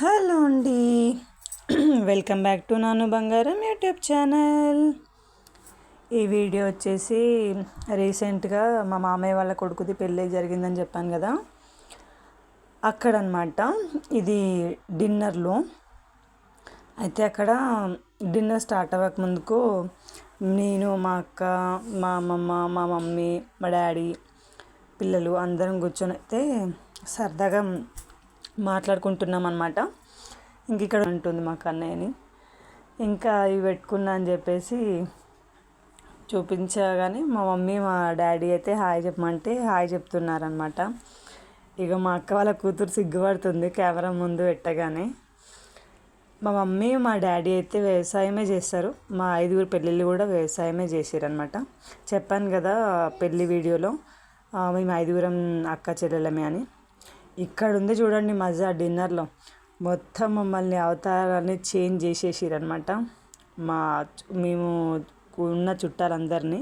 Hello అండి. Welcome back to నాను బంగారం యూట్యూబ్ ఛానల్. ఈ వీడియో వచ్చేసి రీసెంట్గా మా మామయ్య వాళ్ళ కొడుకుది పెళ్ళి జరిగిందని చెప్పాను కదా. అక్కడ అనమాట ఇది డిన్నర్లో. అయితే అక్కడ డిన్నర్ స్టార్ట్ అవ్వక ముందుకు నేను మా అక్క మా అమ్మమ్మ మా మమ్మీ మా డాడీ పిల్లలు అందరం కూర్చొని అయితే సరదాగా మాట్లాడుకుంటున్నాం అనమాట ఇంక ఇక్కడ ఉంటుంది మా కన్నయ్యని. ఇంకా ఇవి పెట్టుకున్నా అని చెప్పేసి చూపించగానే మా మమ్మీ మా డాడీ అయితే హాయ్ చెప్పమంటే హాయ్ చెప్తున్నారనమాట ఇక మా అక్క వాళ్ళ కూతురు సిగ్గుపడుతుంది కెమెరా ముందు పెట్టగానే. మా మమ్మీ మా డాడీ అయితే వ్యవసాయమే చేస్తారు. మా ఐదుగురు పెళ్ళిళ్ళు కూడా వ్యవసాయమే చేసారనమాట చెప్పాను కదా పెళ్ళి వీడియోలో మేము ఐదుగురం అక్క చెల్లెలమే అని. ఇక్కడ ఉంది చూడండి మజా డిన్నర్లో. మొత్తం మమ్మల్ని అవతారాన్ని చేంజ్ చేసేసారనమాట మా మేము ఉన్న చుట్టాలందరినీ.